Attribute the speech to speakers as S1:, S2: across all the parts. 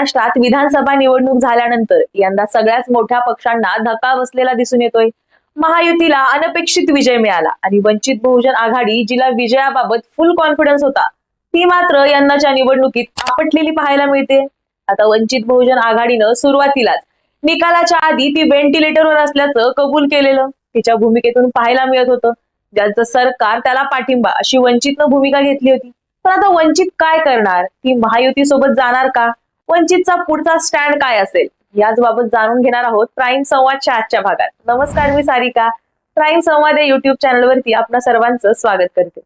S1: महाराष्ट्रात विधानसभा निवडणूक झाल्यानंतर यंदा सगळ्याच मोठ्या पक्षांना धक्का बसलेला दिसून येतोय. महायुतीला अनपेक्षित विजय मिळाला आणि वंचित बहुजन आघाडी जिला विजयाबाबत फुल कॉन्फिडन्स होता. ती मात्र यंदाच्या निवडणुकीत आपटलेली पाहायला मिळते. आता वंचित बहुजन आघाडीनं सुरुवातीलाच निकालाच्या आधी ती व्हेंटिलेटरवर असल्याचं कबूल केलेलं तिच्या भूमिकेतून पाहायला मिळत होतं. ज्यांचं सरकार त्याला पाठिंबा अशी वंचितनं भूमिका घेतली होती. पण आता वंचित काय करणार? ती महायुती सोबत जाणार का? वंचितचा पुढचा स्टँड काय असेल? याच बाबत जाणून घेणार आहोत प्राईम संवादच्या आजच्या भागात. नमस्कार मी सारिका. प्राईम संवाद या युट्यूब चॅनलवरती आपणा सर्वांचं स्वागत करते.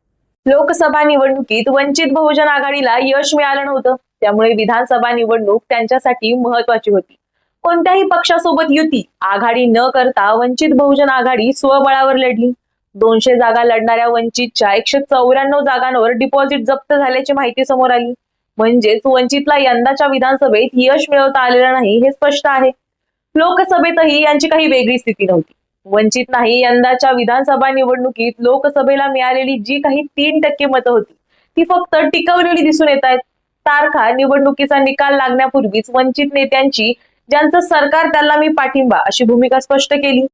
S1: लोकसभा निवडणुकीत वंचित बहुजन आघाडीला यश मिळालं नव्हतं. त्यामुळे विधानसभा निवडणूक त्यांच्यासाठी महत्वाची होती. कोणत्याही पक्षासोबत युती आघाडी न करता वंचित बहुजन आघाडी स्वबळावर लढली. दोनशे जागा लढणाऱ्या वंचितच्या एकशे चौऱ्याण्णव जागांवर डिपॉझिट जप्त झाल्याची माहिती समोर आली. म्हणजेच वंचितला यंदाच्या विधानसभेत यश मिळवता आलेलं नाही हे स्पष्ट आहे. लोकसभेतही यांची काही वेगळी स्थिती नव्हती. वंचित नाही यंदाच्या विधानसभा निवडणुकीत लोकसभेला मिळालेली जी काही तीन टक्के मतं होती ती फक्त टिकवलेली दिसून येत आहेत. तारखा निवडणुकीचा निकाल लागण्यापूर्वीच वंचित नेत्यांची ज्यांचं सरकार त्याला मी पाठिंबा अशी भूमिका स्पष्ट केली.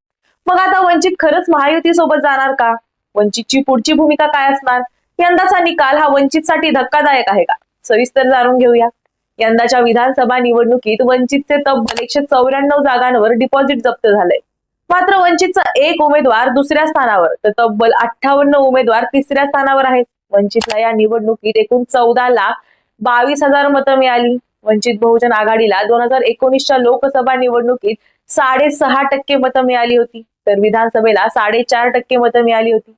S1: मग आता वंचित खरंच महायुती सोबत जाणार का? वंचितची पुढची भूमिका काय असणार? यंदाचा निकाल हा वंचितसाठी धक्कादायक आहे का? सविस्तर जाणून घेऊया. यंदाच्या विधानसभा निवडणुकीत वंचितचे तब्बल एकशे चौऱ्याण्णव जागांवर डिपॉझिट जप्त झालंय. मात्र वंचितचा एक उमेदवार दुसऱ्या स्थानावर तर तब्बल अठ्ठावन्न उमेदवार तिसऱ्या स्थानावर आहेत. वंचितला या निवडणुकीत एकूण चौदा लाख बावीस हजार मतं मिळाली. वंचित बहुजन आघाडीला दोन हजार एकोणीसच्या लोकसभा निवडणुकीत साडेसहा टक्के मतं मिळाली होती. तर विधानसभेला साडेचार टक्के मतं मिळाली होती.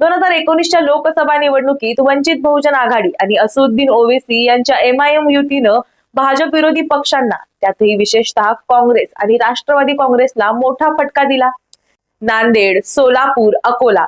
S1: दोन हजार एकोणीसच्या लोकसभा निवडणुकीत वंचित बहुजन आघाडी आणि असुद्दीन ओवेसी यांच्या एमआयएम युतीनं भाजप विरोधी पक्षांना त्यातही विशेषतः काँग्रेस आणि राष्ट्रवादी काँग्रेसला मोठा फटका दिला. नांदेड सोलापूर अकोला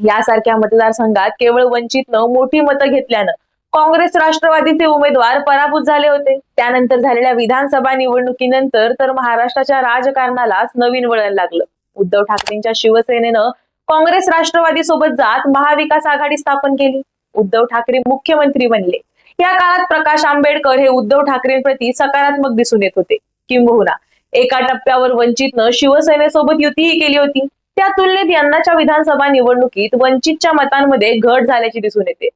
S1: यासारख्या मतदारसंघात केवळ वंचितनं मोठी मतं घेतल्यानं काँग्रेस राष्ट्रवादीचे उमेदवार पराभूत झाले होते. त्यानंतर झालेल्या विधानसभा निवडणुकीनंतर तर महाराष्ट्राच्या राजकारणालाच नवीन वळण लागलं. उद्धव ठाकरेंच्या शिवसेनेनं काँग्रेस राष्ट्रवादी सोबत जात महाविकास आघाडी स्थापन केली. उद्धव ठाकरे मुख्यमंत्री बनले. या काळात प्रकाश आंबेडकर हे उद्धव ठाकरेंप्रती सकारात्मक दिसून येत होते. किंबहुना एका टप्प्यावर वंचितनं शिवसेनेसोबत युतीही केली होती. त्या तुलनेत यंदाच्या विधानसभा निवडणुकीत वंचितच्या मतांमध्ये घट झाल्याची दिसून येते.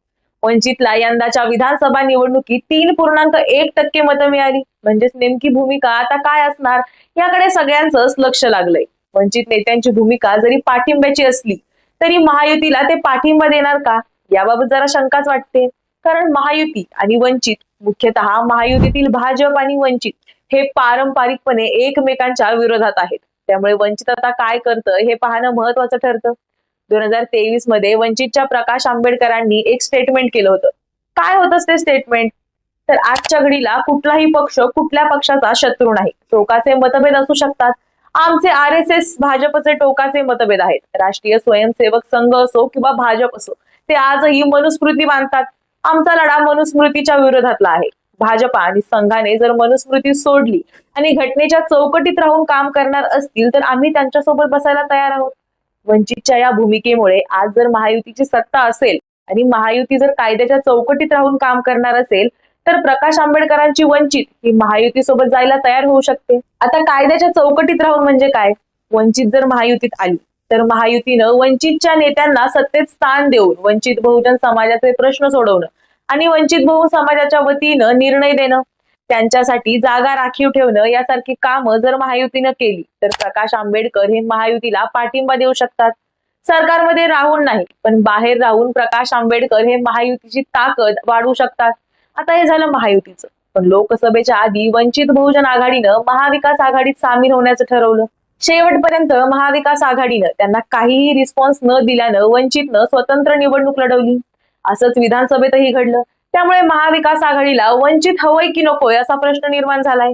S1: वंचितला यंदाच्या विधानसभा निवडणुकीत तीन पूर्णांक एक टक्के मतं मिळाली. म्हणजेच नेमकी भूमिका आता काय असणार? याकडे सगळ्यांचंच लक्ष लागलंय. वंचित नेत्यांची भूमिका जरी पाठिंब्याची असली तरी महायुतीला ते पाठिंबा देणार का? याबाबत जरा शंकाच वाटते. कारण महायुती आणि वंचित मुख्यतः महायुतीतील भाजप आणि वंचित हे पारंपरिकपणे एकमेकांच्या विरोधात आहेत. त्यामुळे वंचित आता काय करतं हे पाहणं महत्वाचं ठरतं. दोन हजार तेवीसमध्ये वंचितच्या प्रकाश आंबेडकरांनी एक स्टेटमेंट केलं होतं. काय होतं ते स्टेटमेंट तर आजच्या घडीला कुठलाही पक्ष कुठल्या पक्षाचा शत्रू नाही. टोकाचे मतभेद असू शकतात आमचे आर एस एस भाजपचे टोकाचे मतभेद आहेत. राष्ट्रीय स्वयंसेवक संघ असो किंवा भाजप असो ते आजही मनुस्मृती मानतात. आमचा लढा मनुस्मृतीच्या विरोधातला आहे. भाजपा आणि संघाने जर मनुस्मृती सोडली आणि घटनेच्या चौकटीत राहून काम करणार असतील तर आम्ही त्यांच्यासोबत बसायला तयार आहोत. वंचितच्या या भूमिकेमुळे आज जर महायुतीची सत्ता असेल आणि महायुती जर कायद्याच्या चौकटीत राहून काम करणार असेल तर प्रकाश आंबेडकरांची वंचित ही महायुती सोबत जायला तयार होऊ शकते. आता कायद्याच्या चौकटीत राहून म्हणजे काय? वंचित जर महायुतीत आली तर महायुतीनं वंचितच्या नेत्यांना सत्तेत स्थान देऊन वंचित बहुजन समाजाचे प्रश्न सोडवणं आणि वंचित बहुजन समाजाच्या वतीनं निर्णय देणं त्यांच्यासाठी जागा राखीव ठेवणं यासारखी कामं जर महायुतीनं केली तर प्रकाश आंबेडकर हे महायुतीला पाठिंबा देऊ शकतात. सरकारमध्ये राहून नाही पण बाहेर राहून प्रकाश आंबेडकर हे महायुतीची ताकद वाढवू शकतात. आता हे झालं महायुतीचं. पण लोकसभेच्या आधी वंचित बहुजन आघाडीनं महाविकास आघाडीत सामील होण्याचं ठरवलं. शेवटपर्यंत महाविकास आघाडीनं त्यांना काहीही रिस्पॉन्स न दिल्यानं वंचितनं स्वतंत्र निवडणूक लढवली. असंच विधानसभेतही घडलं. त्यामुळे महाविकास आघाडीला वंचित हवंय की नकोय असा प्रश्न निर्माण झालाय.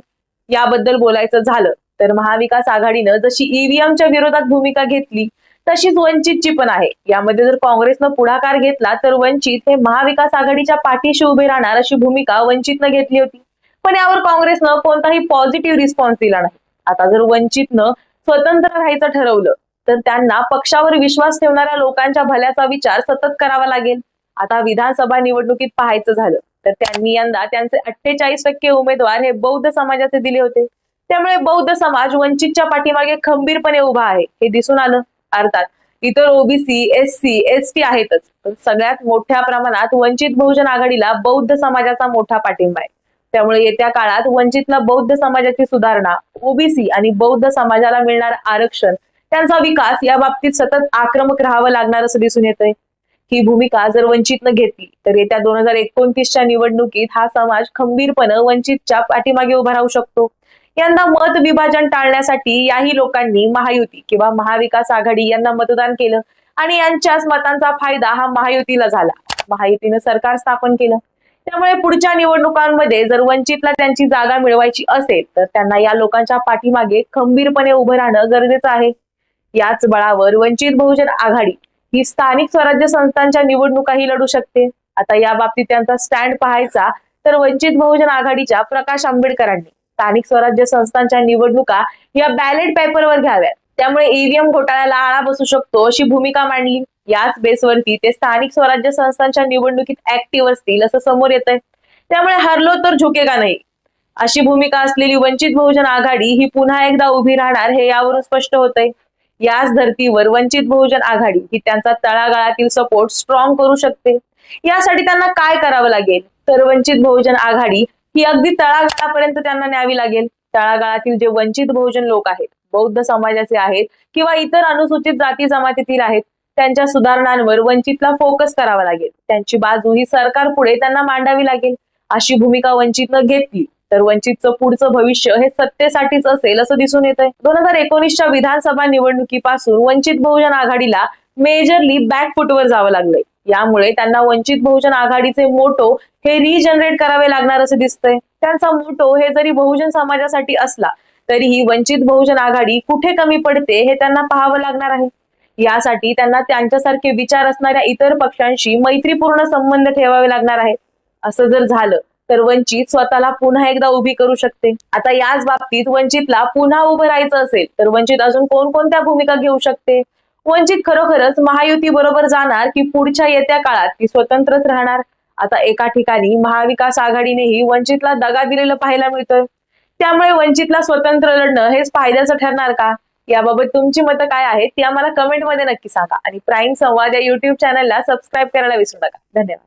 S1: याबद्दल बोलायचं झालं तर महाविकास आघाडीनं जशी ईव्हीएमच्या विरोधात भूमिका घेतली तशीच वंचितची पण आहे. यामध्ये जर काँग्रेसनं पुढाकार घेतला तर वंचित हे महाविकास आघाडीच्या पाठीशी उभे राहणार अशी भूमिका वंचितनं घेतली होती. पण यावर काँग्रेसनं कोणताही पॉझिटिव्ह रिस्पॉन्स दिला नाही. आता जर वंचितनं स्वतंत्र राहायचं ठरवलं तर त्यांना पक्षावर विश्वास ठेवणाऱ्या लोकांच्या भल्याचा विचार सतत करावा लागेल. आता विधानसभा निवडणुकीत पाहायचं झालं तर त्यांनी यंदा त्यांचे अठ्ठेचाळीस टक्के उमेदवार हे बौद्ध समाजाचे दिले होते. त्यामुळे बौद्ध समाज वंचितच्या पाठीमागे खंबीरपणे उभा आहे हे दिसून आलं. अर्थात इतर OBC S C S T आहेतच. सगळ्यात मोठ्या प्रमाणात वंचित बहुजन आघाडीला बौद्ध समाजाचा मोठा पाठिंबा आहे. त्यामुळे येत्या काळात वंचितला बौद्ध समाजाची सुधारणा ओबीसी आणि बौद्ध समाजाला मिळणार आरक्षण त्यांचा विकास या बाबतीत सतत आक्रमक राहावं लागणार असं दिसून येतंय. ही भूमिका जर वंचितनं घेतली तर येत्या दोन हजार एकोणतीसच्या निवडणुकीत हा समाज खंबीरपणे वंचितच्या पाठीमागे उभा राहू शकतो. यंदा मत विभाजन टाळण्यासाठी याही लोकांनी महायुती किंवा महाविकास आघाडी यांना मतदान केलं आणि यांच्याच मतांचा फायदा हा महायुतीला झाला. महायुतीनं सरकार स्थापन केलं. त्यामुळे पुढच्या निवडणुकांमध्ये जर वंचितला त्यांची जागा मिळवायची असेल तर त्यांना या लोकांच्या पाठीमागे खंबीरपणे उभं राहणं गरजेचं आहे. याच बळावर वंचित बहुजन आघाडी ही स्थानिक स्वराज्य संस्थांच्या निवडणुकाही लढू शकते. आता या बाबतीत त्यांचा स्टँड पाहायचा तर वंचित बहुजन आघाडीच्या प्रकाश आंबेडकरांनी. स्थानिक स्वराज्य संस्थांच्या निवडणुका या बॅलेट पेपरवर घ्याव्यात. त्यामुळे ईव्हीएम घोटाळ्याला आळा बसू शकतो अशी भूमिका मांडली. याच बेसवरती ते स्थानिक स्वराज्य संस्थांच्या निवडणुकीत ऍक्टिव्ह असतील असं समोर येत आहे त्यामुळे हरलो तर झुकेगा नाही? अशी भूमिका असलेली वंचित बहुजन आघाडी ही पुन्हा एकदा उभी राहणार हे यावरून स्पष्ट होत आहे याच धर्तीवर वंचित बहुजन आघाडी ही त्यांचा तळागाळातील सपोर्ट स्ट्रॉंग करू शकते. यासाठी त्यांना काय करावं लागेल? तर वंचित बहुजन आघाडी ही अगदी तळागाळापर्यंत त्यांना न्यावी लागेल. तळागाळातील जे वंचित बहुजन लोक आहेत बौद्ध समाजाचे आहेत किंवा इतर अनुसूचित जाती जमातीतील आहेत त्यांच्या सुधारणांवर वंचितला फोकस करावा लागेल. त्यांची बाजू ही सरकार पुढे त्यांना मांडावी लागेल. अशी भूमिका वंचितनं घेतली तर वंचितचं पुढचं भविष्य हे सत्तेसाठीच असेल असं दिसून येत आहे दोन हजार एकोणीसच्या विधानसभा निवडणुकीपासून वंचित बहुजन आघाडीला मेजरली बॅकफुटवर जावं लागलंय. यामुळे त्यांना वंचित बहुजन आघाडीचे मोटो हे रिजनरेट करावे लागणार असं दिसतंय. त्यांचा मोटो हे जरी बहुजन समाजासाठी असला तरीही वंचित बहुजन आघाडी कुठे कमी पडते हे त्यांना पाहावं लागणार आहे. यासाठी त्यांना त्यांच्यासारखे विचार असणाऱ्या इतर पक्षांशी मैत्रीपूर्ण संबंध ठेवावे लागणार आहेत. असं जर झालं तर वंचित स्वतःला पुन्हा एकदा उभी करू शकते. आता याच बाबतीत वंचितला पुन्हा उभं राहायचं असेल तर वंचित अजून कोणकोणत्या भूमिका घेऊ शकते? वंचित खरोखरच महायुती बरोबर जाणार की पुढच्या येत्या काळात ती स्वतंत्रच राहणार? आता एका ठिकाणी महाविकास आघाडीनेही वंचितला दगा दिलेलं पाहायला मिळतोय. त्यामुळे वंचितला स्वतंत्र लढणं हेच फायद्याचं ठरणार का? याबाबत तुमची मतं काय आहेत ती आम्हाला कमेंटमध्ये नक्की सांगा. आणि प्राईम संवाद या युट्यूब चॅनलला सबस्क्राईब करायला विसरू नका. धन्यवाद.